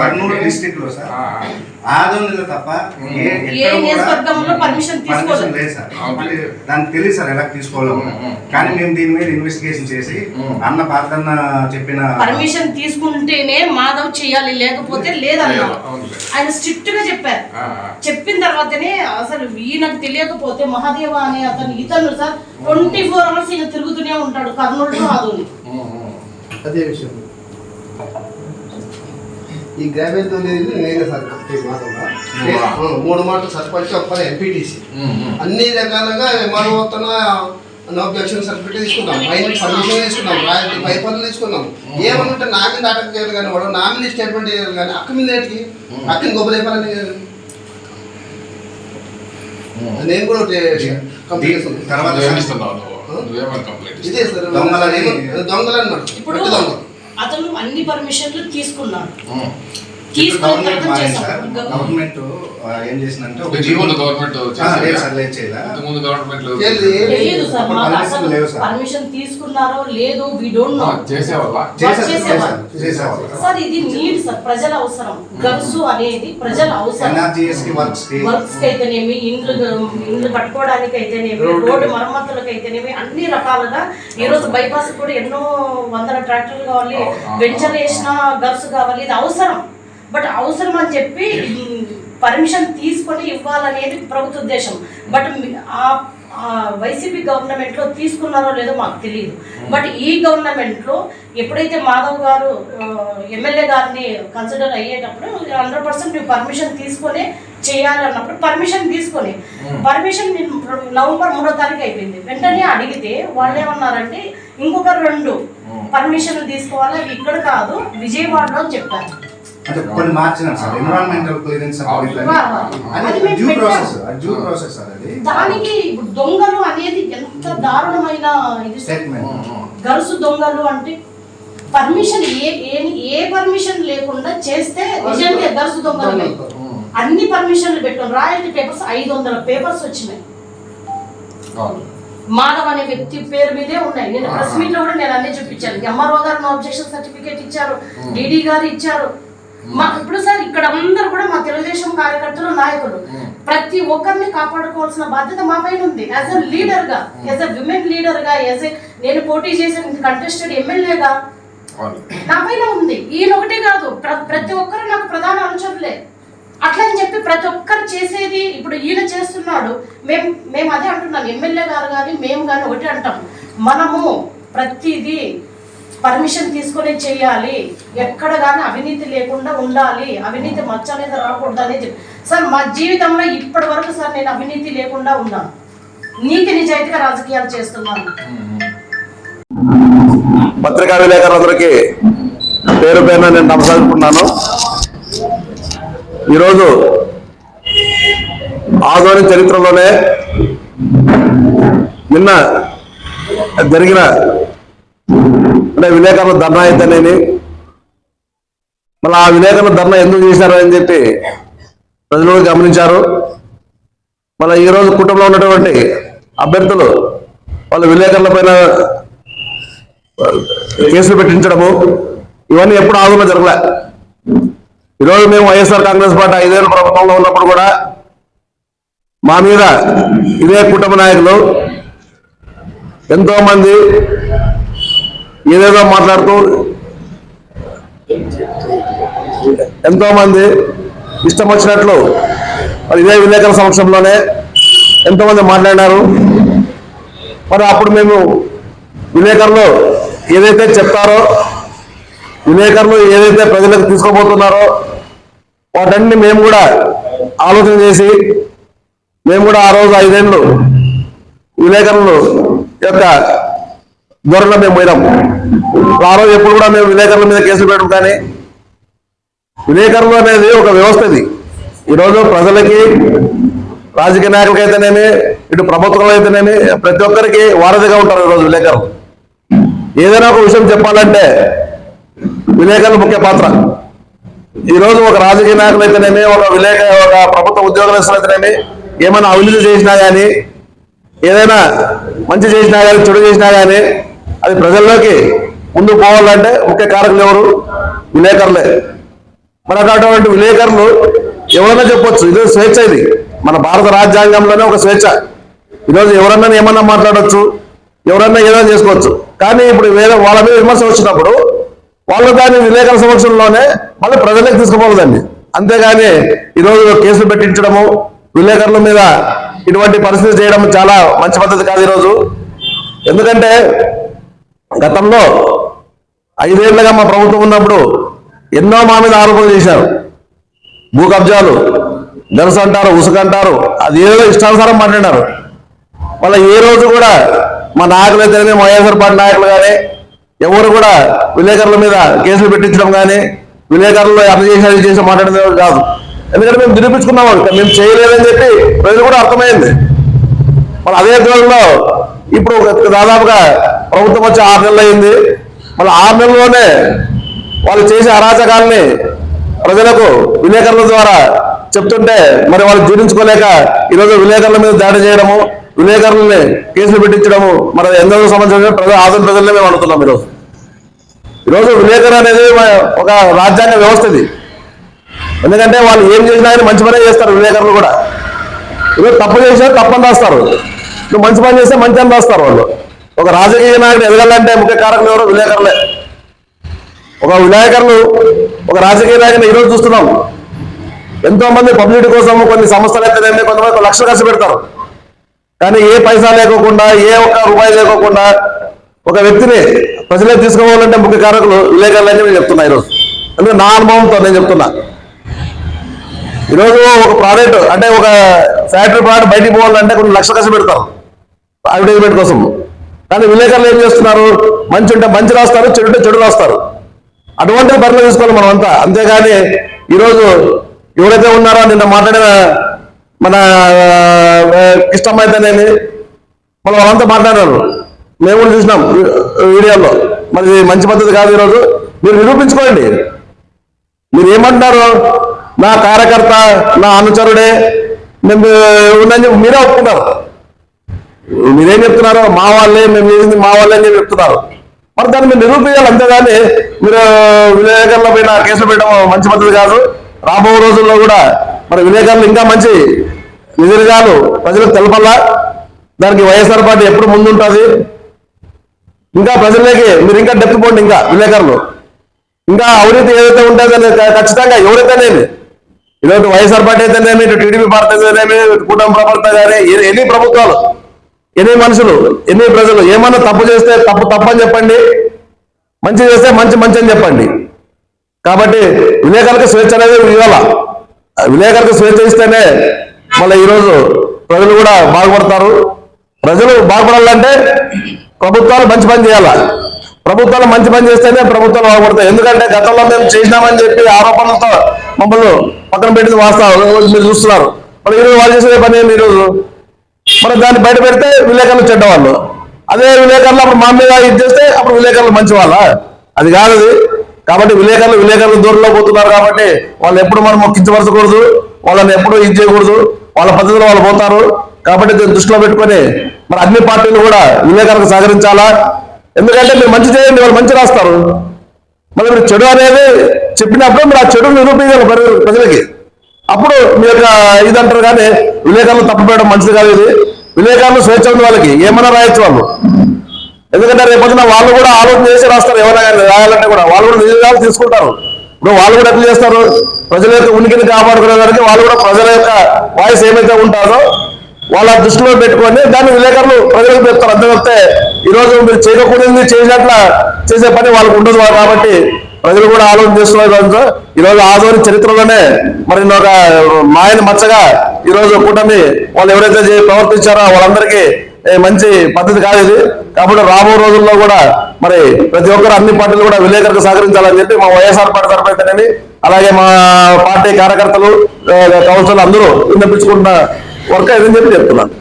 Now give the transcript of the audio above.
కర్నూలు డిస్టిక్లో సార్. ఆదోనిలో తప్ప పర్మిషన్ లేదు సార్. దానికి తెలియదు సార్ ఎలా తీసుకోవాలో. కానీ మేము దీని మీద ఇన్వెస్టిగేషన్ చేసి. అన్న పాతన్న చెప్పిన పర్మిషన్ తీసుకుంటేనే మాధవ్ చేయాలి లేకపోతే అవునులే. ఆయన స్ట్రిక్ట్గా చెప్పారు చెప్పిన తర్వాతనే అసలు ఈయనకు తెలియకపోతే మహాదేవ అనే అతను ఇతను సార్ ట్వంటీ ఫోర్ అవర్స్ ఈయన తిరుగుతూనే ఉంటాడు కర్నూలు ఆదోని. అదే విషయం. ఈ గ్రామీణ నేనే సార్ కంప్లీట్ మాటగా మూడా? మాటలు సర్పంచ్ ఒక్కరే ఎంపీటీసీ. అన్ని రకాలుగా ఎంఆర్ఓ వస్తున్న నో అబ్జెక్షన్ సర్టిఫికేట్ తీసుకున్నాం పైన పర్మిషన్ తీసుకున్నాం రాయల్టీ పై పనులు తీసుకున్నాం ఏమనుంటే నా మీద అటక్ చేయాలి కానీ వాడు నా మీద స్టేట్మెంట్ చేయాలి కానీ అక్క మీద ఏంటికి అక్కని గొప్పలేపాలని నేను కూడా కంప్లీట్. తర్వాత ఇదే సార్ దొంగలని- దొంగలని ఇప్పుడు దొంగలు. అతను అన్ని పర్మిషన్లు తీసుకున్నాడు. గవర్నమెంట్ తర్వాత మారింది సార్ చేశాం గవర్నమెంట్ ఆ, ఏం చేసిందంటే ఒక జీవోలో గవర్నమెంట్ ఆ, లేదు సార్ లేదు చేయలే. ఇంతకుముందు గవర్నమెంట్ లేదు. తెలియదు సార్ అప్పుడు మాకు పర్మిషన్ అసలు లేవు సార్. పర్మిషన్ తీసుకున్నారో లేదో వి డోంట్ నో చేసేవాళ్ళ? చేశారు చేసేవాళ్ళు. చేశారు చేసేవాళ్ళు. సార్ ఇది నీడ్ సార్ ప్రజల అవసరం. గర్సు అనేది ప్రజల అవసరం. ఎన్ఆర్జీఎస్కి వర్క్స్కి వర్క్స్కి అయితేనేమి ఇండ్లు ఇండ్లు కట్టుకోవడానికి అయితేనేమి రోడ్డు మరమ్మతులకు అయితేనేమి అన్ని రకాలుగా ఈ రోజు బైపాస్ కూడా ఎన్నో వందల ట్రాక్టర్లు కావాలి. వెంచర్ వేసిన గర్స్ కావాలి ఇది అవసరం. బట్ అవసరం అని చెప్పి పర్మిషన్ తీసుకొని ఇవ్వాలనేది ప్రభుత్వ ఉద్దేశం. బట్ ఆ వైసీపీ గవర్నమెంట్లో తీసుకున్నారో లేదో మాకు తెలియదు బట్ ఈ గవర్నమెంట్లో ఎప్పుడైతే మాధవ్ గారు ఎమ్మెల్యే గారిని కన్సిడర్ అయ్యేటప్పుడు హండ్రెడ్ పర్సెంట్ నువ్వు పర్మిషన్ తీసుకొని చేయాలన్నప్పుడు పర్మిషన్ తీసుకొని. పర్మిషన్ నవంబర్ మూడో తారీఖు అయిపోయింది. వెంటనే అడిగితే వాళ్ళు ఏమన్నారంటే ఇంకొక రెండు పర్మిషన్లు తీసుకోవాలి? ఇక్కడ కాదు విజయవాడలో అని చెప్పారు. అంటే కొన్ని మార్చినారు సార్. Environmental clearance. అది due. Process due process sir అది. దానికి దొంగలు అనేది ఎంత దారుణమైన ఇది స్టేట్మెంట్ గరుసు దొంగలు అంటే పర్మిషన్ ఏ ఏ పర్మిషన్ లేకుండా చేస్తే నిజంగా గరుసు దొంగలు అన్ని పర్మిషన్లు పెట్టాం రాయల్టీ పేపర్స్ ఐదు వందల పేపర్స్ వచ్చినాయి. మాధవ్ అనే వ్యక్తి పేరు మీదే ఉన్నాయి. నేను ప్రెస్ మీట్లో కూడా నేను అన్ని చూపించాను. ఎంఆర్ఓ గారు ఆబ్జెక్షన్ సర్టిఫికేట్ ఇచ్చారు. డిడి గారు ఇచ్చారు. మా ఇప్పుడు సార్ ఇక్కడ అందరు కూడా మా తెలుగుదేశం కార్యకర్తలు నాయకులు ప్రతి ఒక్కరిని కాపాడుకోవాల్సిన బాధ్యత మా పైన ఉంది. యాజ్ ఎ లీడర్గా యాజ్ ఎ విమెన్ లీడర్గా యాజ్ ఎ నేను పోటీ చేసిన కంటెస్టెడ్ ఎమ్మెల్యేగా నా పైన ఉంది. ఈయన ఒకటే కాదు. ప్ర- ప్రతి ఒక్కరు నాకు ప్రధాన అనుచరులే. అట్లా అని చెప్పి ప్రతి ఒక్కరు చేసేది ఇప్పుడు ఈయన చేస్తున్నాడు. మేము మేము అదే అంటున్నాం. ఎమ్మెల్యే గారు కానీ మేము కానీ ఒకటి అంటాం. మనము ప్రతిదీ పర్మిషన్ తీసుకొని చేయాలి. ఎక్కడ కానీ అవినీతి లేకుండా ఉండాలి. అవినీతి మచ్చ మీద రాకూడదు అనేది సార్ మా జీవితంలో ఇప్పటి వరకు సార్ నేను అవినీతి లేకుండా ఉన్నాను నీతి నిజాయితీగా రాజకీయాలు చేస్తున్నాను. పత్రికా విలేకరులందరికీ పేరు పేరున నేను నమస్కరించుకుంటున్నాను ఈరోజు ఆదోని చరిత్రలోనే నిన్న జరిగిన అంటే విలేకరుల ధర్నా అయితేనేమి? మళ్ళీ ఆ విలేకరుల ధర్నా ఎందుకు చేశారు అని చెప్పి ప్రజలు గమనించారు. మళ్ళీ ఈరోజు కుటుంబంలో ఉన్నటువంటి అభ్యర్థులు వాళ్ళ విలేకరుల పైన కేసులు పెట్టించడము ఇవన్నీ ఎప్పుడు ఆందోళన జరగలే. ఈరోజు మేము వైఎస్ఆర్ కాంగ్రెస్ పార్టీ ఐదేళ్ళ ప్రభుత్వంలో ఉన్నప్పుడు కూడా మా మీద ఇదే కుటుంబ నాయకులు ఎంతో మంది ఏదేదో మాట్లాడుతూ ఎంతో మంది ఇష్టం వచ్చినట్లు మరి ఇదే విలేకరుల సమక్షంలోనే ఎంతోమంది మాట్లాడారు మాట్లాడినారు. మరి అప్పుడు మేము విలేకరులు ఏదైతే చెప్తారో విలేకరులు ఏదైతే ప్రజలకు తీసుకోబోతున్నారో వాటన్ని మేము కూడా ఆలోచన చేసి మేము కూడా ఆ రోజు ఐదేళ్ళు విలేకరులు యొక్క ధోరణిలో మేము పోయినాం. ఆ రోజు ఎప్పుడు కూడా మేము విలేకరుల మీద కేసులు పెట్టడం కానీ విలేకరులు అనేది ఒక వ్యవస్థ ఇది. ఈరోజు ప్రజలకి రాజకీయ నాయకులకి అయితేనేమి ఇటు ప్రభుత్వంలో అయితేనేమి ప్రతి ఒక్కరికి వారధిగా ఉంటారు ఈరోజు విలేకరులు. ఏదైనా ఒక విషయం చెప్పాలంటే విలేకరుల ముఖ్య పాత్ర. ఈరోజు ఒక రాజకీయ నాయకులు అయితేనేమి ఒక విలేక ఒక ప్రభుత్వ ఉద్యోగస్తులు అయితేనేమి ఏమైనా అవినీతి చేసినా కానీ ఏదైనా మంచి చేసినా కానీ చెడు చేసినా కానీ అది ప్రజల్లోకి ముందుకు పోవాలంటే ముఖ్య కారకులు ఎవరు? విలేకరులే. మరి అటువంటి విలేకరులు ఎవరైనా చెప్పొచ్చు. ఇది స్వేచ్ఛ ఇది. మన భారత రాజ్యాంగంలోనే ఒక స్వేచ్ఛ. ఈరోజు ఎవరన్నా ఏమన్నా మాట్లాడచ్చు? ఎవరన్నా ఏదైనా చేసుకోవచ్చు. కానీ ఇప్పుడు వేరే వాళ్ళ మీద విమర్శ వచ్చినప్పుడు వాళ్ళు దాన్ని విలేకరుల సమక్షంలోనే మళ్ళీ ప్రజలకు తీసుకుపోలేదండి అంతేగాని ఈరోజు కేసులు పెట్టించడము విలేకరుల మీద ఇటువంటి పరిస్థితి చేయడం చాలా మంచి పద్ధతి కాదు ఈరోజు. ఎందుకంటే గతంలో ఐదేళ్ళుగా మా ప్రభుత్వం ఉన్నప్పుడు ఎన్నో మా మీద ఆరోపణలు చేశారు. భూ కబ్జాలు గరస అంటారు ఉసుక అంటారు అది ఏదో ఇష్టానుసారం మాట్లాడారు మళ్ళీ ఏ రోజు కూడా మా నాయకులు అయితేనే మా వైఎస్ఆర్ పార్టీ నాయకులు కానీ ఎవరు కూడా విలేకరుల మీద కేసులు పెట్టించడం కానీ విలేకరులు అర్థం చేసి చేసి మాట్లాడేది కాదు. ఎందుకంటే మేము నిరూపించుకున్నాం మేము చేయలేదని చెప్పి ప్రజలు కూడా అర్థమైంది. మరి అదే రోజుల్లో ఇప్పుడు దాదాపుగా ప్రభుత్వం వచ్చి ఆరు నెలలు అయింది. మళ్ళీ ఆరు నెలల్లోనే వాళ్ళు చేసే అరాచకాలని ప్రజలకు విలేకరుల ద్వారా చెప్తుంటే మరి వాళ్ళు జీర్ణించుకోలేక ఈరోజు విలేకరుల మీద దాడి చేయడము విలేకరులని కేసులు పెట్టించడము మరి ఎంతో సంబంధించిన ప్రజలు ఆదరణ ప్రజలనే మేము అడుగుతున్నాం ఈరోజు. ఈరోజు విలేకరు అనేది ఒక రాజ్యాంగ వ్యవస్థ ఇది. ఎందుకంటే వాళ్ళు ఏం చేసినా కానీ మంచి పనే చేస్తారు విలేకరులు కూడా. ఈరోజు తప్పు చేసినా తప్పని రాస్తారు. నువ్వు మంచి పని చేస్తే మంచి అని రాస్తారు వాళ్ళు. ఒక రాజకీయ నాయకుడు ఎదగాలంటే ముఖ్య కారకులు ఎవరు? విలేకరులే. ఒక విలేకరులు ఒక రాజకీయ నాయకుని ఈరోజు చూస్తున్నాం. ఎంతో మంది పబ్లిక్ కోసం కొన్ని సంస్థలు అయితేనేమి కొంతమంది లక్షలు ఖర్చు పెడతారు. కానీ ఏ పైసా లేకోకుండా ఏ ఒక్క రూపాయి లేకోకుండా ఒక వ్యక్తిని ప్రజలే తీసుకోవాలంటే ముఖ్య కారకులు విలేకరులు అని నేను చెప్తున్నా ఈరోజు. అంటే నా అనుభవంతో నేను చెప్తున్నా. ఈరోజు ఒక ప్రోడక్ట్ అంటే ఒక ఫ్యాక్టరీ ప్రోడక్ట్ బయటికి పోవాలంటే కొన్ని లక్షలు ఖర్చు పెడతారు. అడ్వర్టైజ్మెంట్ కోసం. కానీ విలేకరులు ఏం చేస్తున్నారు? మంచి ఉంటే మంచి రాస్తారు చెడు ఉంటే చెడు రాస్తారు. అటువంటి పనులు తీసుకోవాలి మనం అంతా. అంతేగాని ఈరోజు ఎవరైతే ఉన్నారో నిన్న మాట్లాడిన మన ఆ, ఇష్టం అయితేనేమి వాళ్ళంతా మాట్లాడారు. మేము కూడా చూసినాం వీడియోలో. మరి మంచి పద్ధతి కాదు ఈరోజు. మీరు నిరూపించుకోండి. మీరు ఏమంటున్నారు? నా కార్యకర్త నా అనుచరుడే మేము ఉందని చెప్పి మీరే ఒప్పుకుంటారు. మీరేం చెప్తున్నారు? మా వాళ్ళే మేము చేసింది మా వాళ్ళే అని చెప్తున్నారు. మరి దాన్ని మీరు నిరూపించాలి అంతేగాని మీరు విలేకరుల పైన కేసులు పెట్టడం మంచి పద్ధతి కాదు. రాబో రోజుల్లో కూడా మరి విలేకరులు ఇంకా మంచి నిజాలు ప్రజలకు తెలపల్లా. దానికి వైఎస్ఆర్ పార్టీ ఎప్పుడు ముందుంటుంది? ఇంకా ప్రజలకి మీరు ఇంకా డెప్త్ పోండి ఇంకా విలేకరులు. ఇంకా అవినీతి ఏదైతే ఉంటుందో ఖచ్చితంగా ఎవరైతే ఖచ్చితంగా ఎవరైతేనేమి? వైఎస్ఆర్ పార్టీ అయితేనేమి ఇటు టీడీపీ పార్టీ అయితేనేమి ఇటు కూటమి ప్రభుత్వం కానీ ఎన్ని ప్రభుత్వాలు ఎన్ని మనుషులు ఎన్ని ప్రజలు ఏమన్నా తప్పు చేస్తే తప్పు తప్పని చెప్పండి మంచి చేస్తే మంచి మంచి అని చెప్పండి. కాబట్టి విలేకరులకు స్వేచ్ఛ అనేది ఇవ్వాల. విలేకరులకు స్వేచ్ఛ ఇస్తేనే మళ్ళీ ఈరోజు ప్రజలు కూడా బాగుపడతారు. ప్రజలు బాగుపడాలంటే ప్రభుత్వాలు మంచి పని చేయాలా. ప్రభుత్వాలు మంచి పని చేస్తేనే ప్రభుత్వాలు బాగుపడతాయి. ఎందుకంటే గతంలో మేము చేసినామని చెప్పి ఆరోపణలతో మమ్మల్ని పక్కన పెట్టింది వాస్తవం. మీరు చూస్తున్నారు. మరి ఈరోజు వాళ్ళు చేసే పని ఏంటి ఈరోజు? మరి దాన్ని బయట పెడితే విలేకరులు చెడ్డవాళ్ళు. అదే విలేకరులు అప్పుడు మా మీద ఇది చేస్తే అప్పుడు విలేకరులు మంచి వాళ్ళ అది కాదు కాబట్టి విలేకరులు విలేకరులు దూరంలో పోతున్నారు కాబట్టి వాళ్ళు ఎప్పుడు మనం మొక్కించవలసకూడదు. వాళ్ళని ఎప్పుడు ఇది చేయకూడదు. వాళ్ళ పద్ధతిలో వాళ్ళు పోతారు. కాబట్టి దీన్ని దృష్టిలో పెట్టుకొని మరి అన్ని పార్టీలు కూడా విలేకరులకు సహకరించాలా? ఎందుకంటే మీరు మంచి చేయండి వాళ్ళు మంచి రాస్తారు. మరి మీరు చెడు అనేది చెప్పినప్పుడు మీరు ఆ చెడు నిరూపించాలి ప్రజలకి. అప్పుడు మీ యొక్క ఇది అంటారు కానీ విలేకరులు తప్పుపేయడం మంచిది కాదు ఇది. విలేకరులు స్వేచ్ఛ ఉంది వాళ్ళకి. ఏమైనా రాయొచ్చు వాళ్ళు. ఎందుకంటే రేపొద్దున వాళ్ళు కూడా ఆలోచన చేసి రాస్తారు. ఎవరైనా రాయాలంటే కూడా వాళ్ళు కూడా నిజాలు తీసుకుంటారు. ఇప్పుడు వాళ్ళు కూడా ఎట్లా చేస్తారు? ప్రజల యొక్క ఉనికిని కాపాడుకునేదానికి వాళ్ళు కూడా ప్రజల యొక్క వాయిస్ ఏమైతే ఉంటారో వాళ్ళ దృష్టిలో పెట్టుకొని దాన్ని విలేకరులు ప్రజలకు చెప్తారు. అంతే ఈ రోజు మీరు చేయకూడదు చేసినట్ల చేసే పని వాళ్ళకు ఉండదు కాబట్టి ప్రజలు కూడా ఆలోచన చేస్తున్నారు కనుక ఈ రోజు ఆదోని చరిత్రలోనే మరి ఒక మాయని మచ్చగా ఈరోజు కూటమి వాళ్ళు ఎవరైతే ప్రవర్తించారో వాళ్ళందరికీ మంచి పద్ధతి కాదు ఇది. కాబట్టి రాబో రోజుల్లో కూడా మరి ప్రతి ఒక్కరు అన్ని పార్టీలు కూడా విలేకరులకు సహకరించాలని చెప్పి మా వైఎస్ఆర్ పార్టీ తరఫు అయితేనేమి అలాగే మా పార్టీ కార్యకర్తలు కౌన్సిల్ అందరూ విన్నపించుకుంటున్న వర్క్ ఇదని చెప్పి చెప్తున్నాను.